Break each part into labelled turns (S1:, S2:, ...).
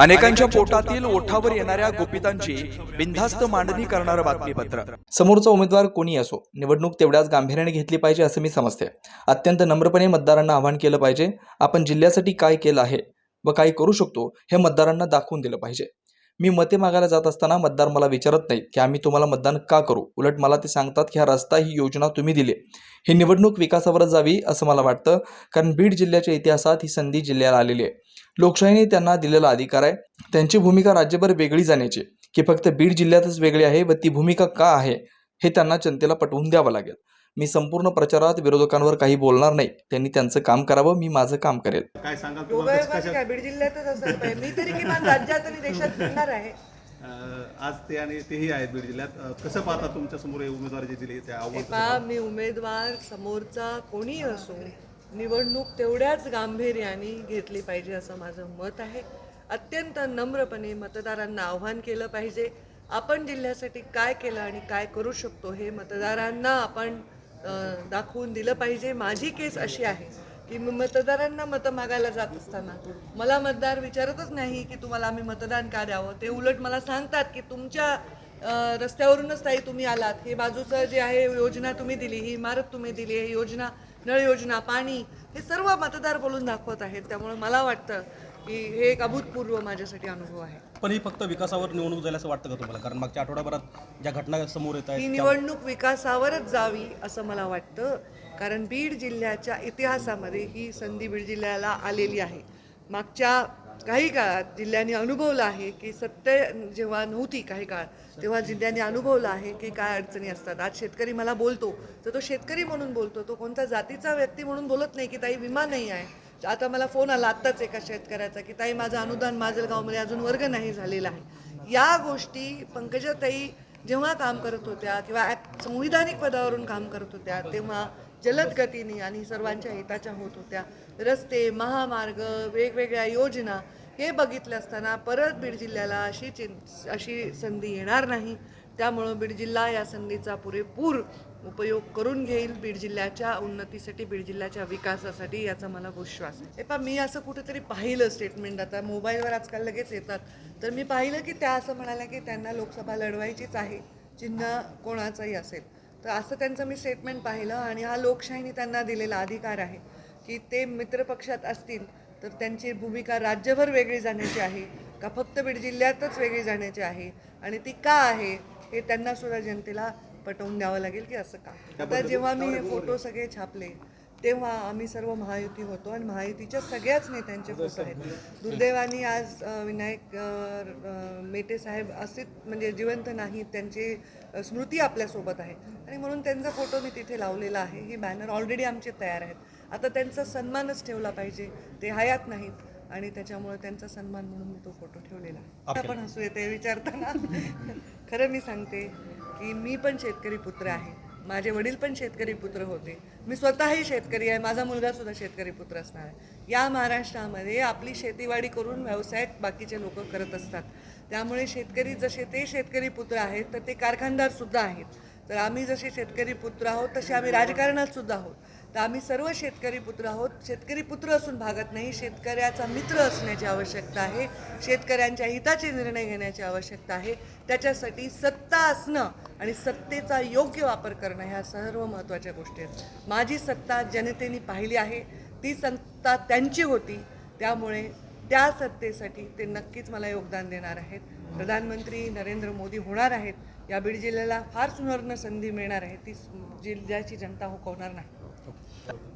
S1: अनेकांच्या पोटातील ओठावर येणाऱ्या गोपितांची बिनधास्त मांडणी करणारं बातमीपत्र. समोरचा उमेदवार कोणी असो निवडणूक तेवढ्याच गांभीर्याने घेतली पाहिजे असं मी समजते. अत्यंत नम्रपणे मतदारांना आवाहन केलं पाहिजे. आपण जिल्ह्यासाठी काय केलं आहे व काय करू शकतो हे मतदारांना दाखवून दिलं पाहिजे. मी मते मागायला जात असताना मतदार मला विचारत नाहीत की आम्ही तुम्हाला मतदान का करू? उलट मला ते सांगतात की हा रस्ता ही योजना तुम्ही दिली ही निवडणूक विकासावरच जावी असं मला वाटतं कारण बीड जिल्ह्याच्या इतिहासात ही संधी जिल्ह्याला आलेली आहे. लोकशाहीने त्यांना दिलेला अधिकार आहे. त्यांची भूमिका राज्यभर वेगळी जाण्याची की फक्त बीड जिल्ह्यातच वेगळी आहे व ती भूमिका का आहे हे त्यांना जनतेला पटवून द्यावं लागेल. मी संपूर्ण प्रचारात विरोधकांवर काही बोलणार नाही. त्यांनी त्यांचं काम करावं मी माझं काम करेल.
S2: काय सांगाल
S3: बीड जिल्ह्यातच मी तरी किमान राज्यात आणि देशात फिरणार आहे.
S2: आज ते आणि तेही आहेत बीड जिल्ह्यात. कसं पाहता तुमच्यासमोर हे उमेदवार जे दिले ते आव्हान कसं
S3: पहा मी उमेदवार समोरचा कोणी असो निवडणूक तेवढ्याच गांभीर्याने घेतली पाहिजे असं माझं मत आहे. अत्यंत नम्रपणे मतदारांना आव्हान केलं पाहिजे. आपण जिल्ह्यासाठी काय केलं आणि काय करू शकतो हे मतदारांना आपण दाखवून दिलं पाहिजे. माझी केस अशी आहे की मी मतदारांना मतं मागायला जात असताना मला मतदार विचारतच नाही की तुम्हाला आम्ही मतदान का द्यावं? ते उलट मला सांगतात की तुमच्या रस्त्यावरूनच ताई तुम्ही आलात. हे बाजूचं जे आहे योजना तुम्ही दिली ही इमारत तुम्ही दिली ही योजना नळ योजना पाणी हे सर्व मतदार बोलून दाखवत आहेत. त्यामुळे मला वाटतं की हे एक अभूतपूर्व माझ्यासाठी अनुभव आहे.
S4: पण ही फक्त विकासावर निवडणूक असं वाटतं का तुम्हाला? कारण मागच्या आठवड्याभरात ज्या घटना समोर येत
S3: ही
S4: आहेत त्या-
S3: निवडणूक विकासावरच जावी असं मला वाटतं कारण बीड जिल्ह्याच्या इतिहासामध्ये ही संधी बीड जिल्ह्याला आलेली आहे. मागच्या काही काळात जिल्ह्याने अनुभवलं आहे की सत्य जेव्हा नव्हती काही काळ तेव्हा जिल्ह्याने अनुभवलं आहे की काय अडचणी असतात. आज शेतकरी मला बोलतो तर तो शेतकरी म्हणून बोलतो तो कोणता जातीचा व्यक्ती म्हणून बोलत नाही की ताई विमा नाही आहे. आता मला फोन आला आत्ताच एका शेतकऱ्याचा की ताई माझं अनुदान माजलगावमध्ये अजून वर्ग नाही झालेला आहे. या गोष्टी पंकजाताई जेव्हा काम करत होत्या किंवा संविधानिक पदावरून काम करत होत्या तेव्हा जलद गतीने आणि सर्वांच्या हिताच्या होत होत्या रस्ते महामार्ग वेगवेगळ्या योजना हे बघितलं असताना परत बीड जिल्ह्याला अशी चिं अशी संधी येणार नाही. त्यामुळं बीड जिल्हा या संधीचा पुरेपूर उपयोग करून घेईल बीड जिल्ह्याच्या उन्नतीसाठी बीड जिल्ह्याच्या विकासासाठी याचा मला विश्वास आहे. पा पहा मी असं कुठेतरी पाहिलं स्टेटमेंट आता. मोबाईलवर आजकाल लगेच येतात. तर मी पाहिलं की त्या असं म्हणाल्या की त्यांना लोकसभा लढवायचीच आहे. चिन्ह कोणाचंही असेल. तर असं त्यांचं मी स्टेटमेंट पाहिलं आणि हा लोकशाहीने त्यांना दिलेला अधिकार आहे की ते मित्रपक्षात असतील तर त्यांची भूमिका राज्यभर वेगळी जाण्याची आहे का फक्त बीड जिल्ह्यातच वेगळी जाण्याची आहे आणि ती का आहे हे त्यांनासुद्धा जनतेला पटवून द्यावं लागेल की असं का? आता जेव्हा मी हे फोटो सगळे छापले तेव्हा आम्ही सर्व महायुती होतो आणि महायुतीच्या सगळ्याच नेत्यांचे फोटो आहेत. दुर्दैवाने आज विनायक मेटे साहेब असे म्हणजे जिवंत नाहीत त्यांची स्मृती आपल्यासोबत आहे आणि म्हणून त्यांचा फोटो मी तिथे लावलेला आहे. ही बॅनर ऑलरेडी आमचे तयार आहेत. आता त्यांचा सन्मानच ठेवला पाहिजे. ते हयात नाहीत. आणि त्याच्यामुळे त्यांचा सन्मान म्हणून मी तो फोटो ठेवलेला. आहे आपण हसू येते विचारताना. खरं मी सांगते की मी पण शेतकरी पुत्र आहे. माझे वडील पण शेतकरी पुत्र होते. मी स्वतःही शेतकरी आहे. माझा मुलगा सुद्धा शेतकरी पुत्र असणार आहे. या महाराष्ट्रामध्ये आपली शेतीवाडी करून व्यवसाय बाकीचे लोक करत असतात. त्यामुळे शेतकरी जसे ते शेतकरी पुत्र आहेत तर ते कारखानदार सुद्धा आहेत. तर आम्ही जसे शेतकरी पुत्र आहोत तसे आम्ही राजकारणात सुद्धा आहोत. तर आम्ही सर्व शेतकरी पुत्र आहोत. शेतकरी पुत्र असून भागत नाही शेतकऱ्याचा मित्र असण्याची आवश्यकता आहे शेतकऱ्यांच्या हिताचे निर्णय घेण्याची आवश्यकता आहे. त्याच्यासाठी सत्ता असणं आणि सत्तेचा योग्य वापर करणं ह्या सर्व महत्त्वाच्या गोष्टी आहेत. माझी सत्ता जनतेने पाहिली आहे. ती सत्ता त्यांची होती. त्यामुळे त्या सत्तेसाठी ते नक्कीच मला योगदान देणार आहेत. प्रधानमंत्री नरेंद्र मोदी होणार आहेत. या बीड जिल्ह्याला फार सुवर्ण संधी मिळणार आहे. ती जिल्ह्याची जनता हुकवणार नाही.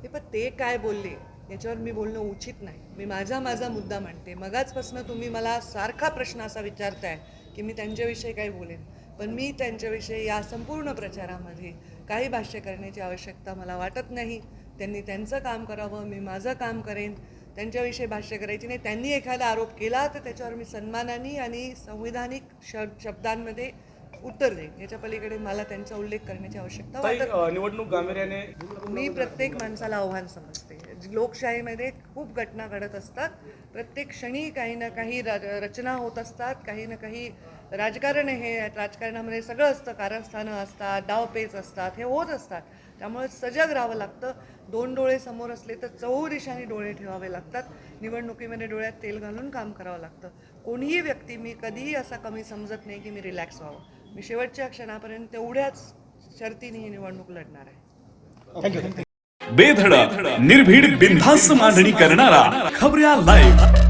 S3: हे पण ते काय बोलले? याच्यावर मी बोलणं उचित नाही. मी माझा माझा मुद्दा मांडते. मगाचपासून तुम्ही मला सारखा प्रश्न असा विचारताय की मी त्यांच्याविषयी काय बोलेन. पण मी त्यांच्याविषयी या संपूर्ण प्रचारामध्ये काही भाष्य करण्याची आवश्यकता मला वाटत नाही. त्यांनी त्यांचं काम करावं मी माझं काम करेन. त्यांच्याविषयी भाष्य करायची नाही. त्यांनी एखादा आरोप केला तर त्याच्यावर मी सन्मानाने आणि संविधानिक शब शब्दांमध्ये उत्तर देईन. याच्या पलीकडे मला त्यांचा उल्लेख करण्याची आवश्यकता
S5: निवडणूक गांभीर्याने
S3: मी प्रत्येक माणसाला आव्हान समजते. लोकशाहीमध्ये खूप घटना घडत असतात. प्रत्येक क्षणी काही ना काही रचना होत असतात. काही ना काही राजकारण हे राजकारणामध्ये सगळं असतं. कारस्थानं असतात डावपेच असतात हे होत असतात. त्यामुळे सजग राहावं लागतं. दोन डोळे समोर असले तर चौ दिशांनी डोळे ठेवावे लागतात. निवडणुकीमध्ये डोळ्यात तेल घालून काम करावं लागतं. कोणीही व्यक्ती मी कधीही असा कमी समजत नाही की मी रिलॅक्स व्हावं. मी शेवटच्या क्षणापर्यंत तेवढ्याच शर्तीने ही निवडणूक लढणार आहे.
S5: बेधडक निर्भीड बिनधास्त मांडणी करणारा खबऱ्या लाईव्ह